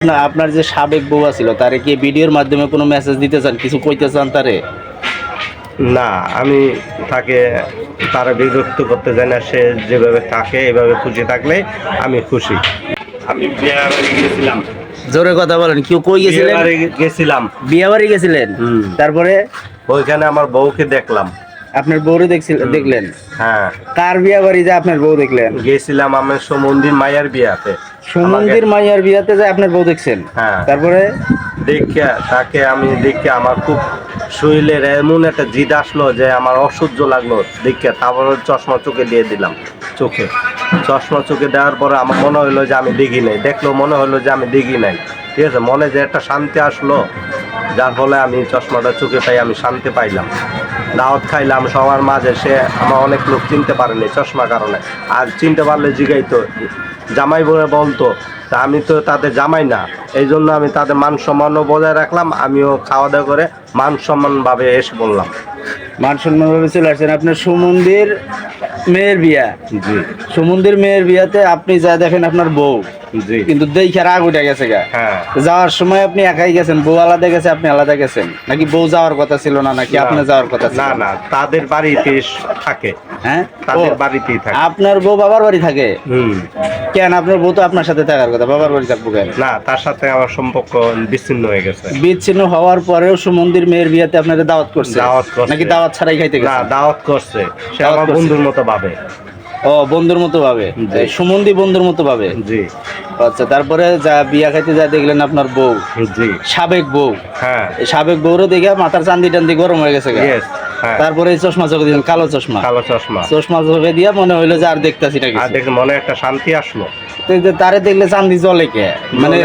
না আপনার যে সাবেক বউয়া ছিল তারে কি ভিডিওর মাধ্যমে কোনো মেসেজ দিতে চান? কিছু কইতে চান তারে? না আমি তাকে তারা বিরক্ত করতে চাই না। সে যেভাবে থাকে এভাবে খুশি থাকলে আমি খুশি। আমি বিয়ে বাড়ি গেছিলাম। জোরে কথা বলেন কেউ কই বিয়ে গেছিলেন? বাড়ি গেছিলাম। বিয়ে বাড়ি গেছিলেন তারপরে? ওইখানে আমার বউকে দেখলাম। আপনার বউরে দেখছিলেন দেখলেন? হ্যাঁ। কার বিয়ে বাড়ি যে আপনার বউ দেখলেন? গেছিলাম আমার সমন্দির মায়ের বিয়াতে। সুমন্দির মাইয়ার বিয়াতে যে আপনার বউ দেখছেন। হ্যাঁ। তারপরে? দেখে তাকে আমি দেখে আমার খুব শরীরের এমন একটা জিদ আসলো যে আমার অসহ্য লাগল। দেখে তারপর চশমা চোখে দিয়ে দিলাম। চোখে? চশমা চোখে দেওয়ার পরে আমার মনে হলো যে আমি দেখি নাই। দেখল মনে হলো যে আমি দেখি নাই। ঠিক আছে মনে যে একটা শান্তি আসলো। যার ফলে আমি চশমাটা চোখে পাই আমি শান্তি পাইলাম। দাওয়াত খাইলাম সবার মাঝে সে আমার অনেক লোক চিনতে পারেনি চশমা কারণে। আর চিনতে পারলে জিগাইতো। জামাই বলে বলতো তা আমি তো তাদের জামাই না এই জন্য আমি তাদের মান সম্মানও বজায় রাখলাম আমিও খাওয়া দাওয়া করে মান সম্মানভাবে এসে বললাম মান সম্মান ভাবে চলে আসছেন আপনার সুমন্দির মেয়ের বিয়া। জি। সুমন্দির মেয়ের বিয়াতে আপনি যা দেখেন আপনার বউ। জি। কিন্তু দেখার রাগ উঠে গেছে গা। হ্যাঁ। যাওয়ার সময় আপনি একাই গেছেন বউ আলাদা গেছে আপনি আলাদা গেছেন? নাকি বউ যাওয়ার কথা ছিল না নাকি। আপনি যাওয়ার কথা ছিল না না? তাদের বাড়িতে থাকে। হ্যাঁ? তাদের বাড়িতেই থাকে। আপনার বউ বাবার বাড়ি থাকে? হুম। কেন আপনার বউ তো আপনার সাথে থাকার কথা? বাবার বাড়ি থাকব কেন? না তার সাথে আমার সম্পর্ক বিচ্ছিন্ন হয়ে গেছে। বিচ্ছিন্ন হওয়ার পরেও সুমন্দির মেয়ের বিয়াতে আপনাদের দাওয়াত করছে? দাওয়াত করছে। নাকি দাওয়াত ছাড়াই খাইতে না দাওয়াত করছে। সে আমার বন্ধুর মতো ভাবে। ও বন্ধুর মতো ভাবে? সুমন্দি বন্ধুর মতো ভাবে? জি। আচ্ছা তারপরে যা বিয়া খাইতে যা দেখলেন আপনার বউ। জি। সাবেক বউ। হ্যাঁ। সাবেক বউরও দেখে মাথার চান্দি টান্দি গরম হয়ে গেছে তারপরে এই চশমা চোখে দিলেন কালো চশমা। কালো চশমা। চশমা চোখে দিয়া মনে হইল যে আর দেখতাছি না আর কিছু। দেখে মনে একটা শান্তি আসলো। তারে দেখলে চান্দি জলে কে? মানে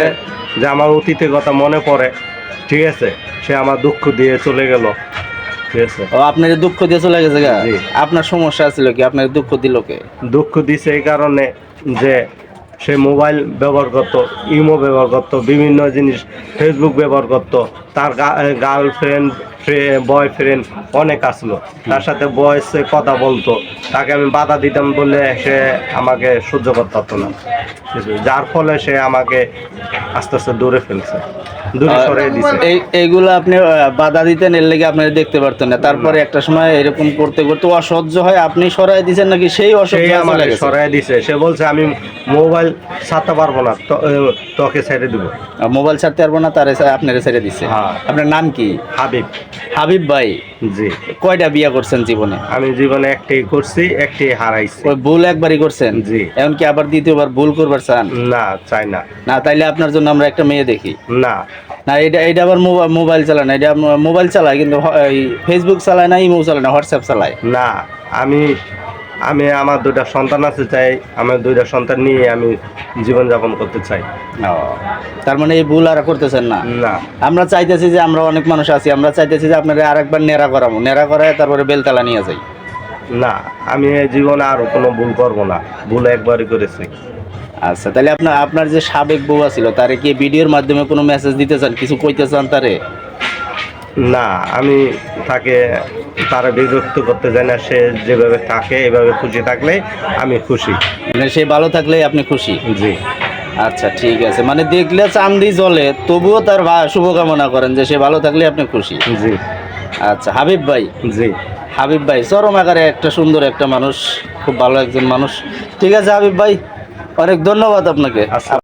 যে আমার অতীতের কথা মনে পড়ে ঠিক আছে? সে আমার দুঃখ দিয়ে চলে গেল ঠিক আছে? ও আপনার দুঃখ দিয়ে চলে গেছে আপনার সমস্যা ছিল কি? আপনার দুঃখ দিল কে? দুঃখ দিছে এই কারণে যে সে মোবাইল ব্যবহার করতো ইমো ব্যবহার করতো বিভিন্ন জিনিস ফেসবুক ব্যবহার করতো তার গার্লফ্রেন্ড বয়ফ্রেন্ড অনেক আসলো। তার সাথে বয়সে কথা বলতো। তাকে আমি বাধা দিতাম বলে সে আমাকে সহ্য করতে পারতো না। যার ফলে সে আমাকে আস্তে আস্তে দূরে ফেলছে। দূরে সরিয়ে দিছে। এই এইগুলো আপনি বাধা দিতেন এর লেগে আপনি দেখতে পারতেন না। তারপরে একটা সময় এরকম করতে করতে অসহ্য হয়। আপনি সরাই দিয়েছেন নাকি সেই অসহ্য আমাকে সরাই দিছে। সে বলছে আমি মোবাইল ছাড়তে পারব না। তোকে ছেড়ে দেবো। মোবাইল ছাড়তে পারব না তার আপনার ছেড়ে দিচ্ছে হ্যাঁ। আপনার নাম কি? হাবিব। হাবিব ভাই জি। কয়টা বিয়ে করছেন জীবনে? আমি জীবনে একটি করছি একটি হারাইছি। ওই ভুল একবারই করছেন? জি। এমনকি আবার দ্বিতীয়বার ভুল করবার চান? না চাই না। না তাইলে আপনার জন্য আমরা একটা মেয়ে দেখি। না। না এটা এটা আবার মোবা- মোবাইল চালায় না এটা মোবাইল চালায় কিন্তু ফেসবুক চালায় না ইমো চালায় না হোয়াটসঅ্যাপ চালায়? না আমি আমি আমার দুইটা সন্তান আছে চাই আমার দুইটা সন্তান নিয়ে আমি জীবনযাপন করতে চাই। তার মানে এই ভুল আর করতেছেন না? না। আমরা চাইতেছি যে আমরা অনেক মানুষ আছি আমরা চাইতেছি যে আপনারা আরেকবার নেড়া করাবো নেড়া করায় তারপরে বেলতলা নিয়ে যাই। না আমি এই জীবনে আর কোনো ভুল করব না ভুল একবারই করেছি। আচ্ছা তাহলে আপনার আপনার যে সাবেক বউয়া ছিল তারে কি ভিডিওর মাধ্যমে কোনো মেসেজ দিতে চান কিছু কইতে চান তারে? না আমি তাকে তারা বিরক্ত করতে চাই না সে যেভাবে থাকে এভাবে খুশি থাকলে আমি খুশি। মানে সে ভালো থাকলেই আপনি খুশি? জি। আচ্ছা ঠিক আছে। মানে দেখলে চান্দি জ্বলে তবুও তার শুভকামনা করেন যে সে ভালো থাকলে আপনি খুশি। জি। আচ্ছা হাবিব ভাই। জি। হাবিব ভাই চরম আকারে একটা সুন্দর একটা মানুষ খুব ভালো একজন মানুষ। ঠিক আছে হাবিব ভাই অনেক ধন্যবাদ আপনাকে। আচ্ছা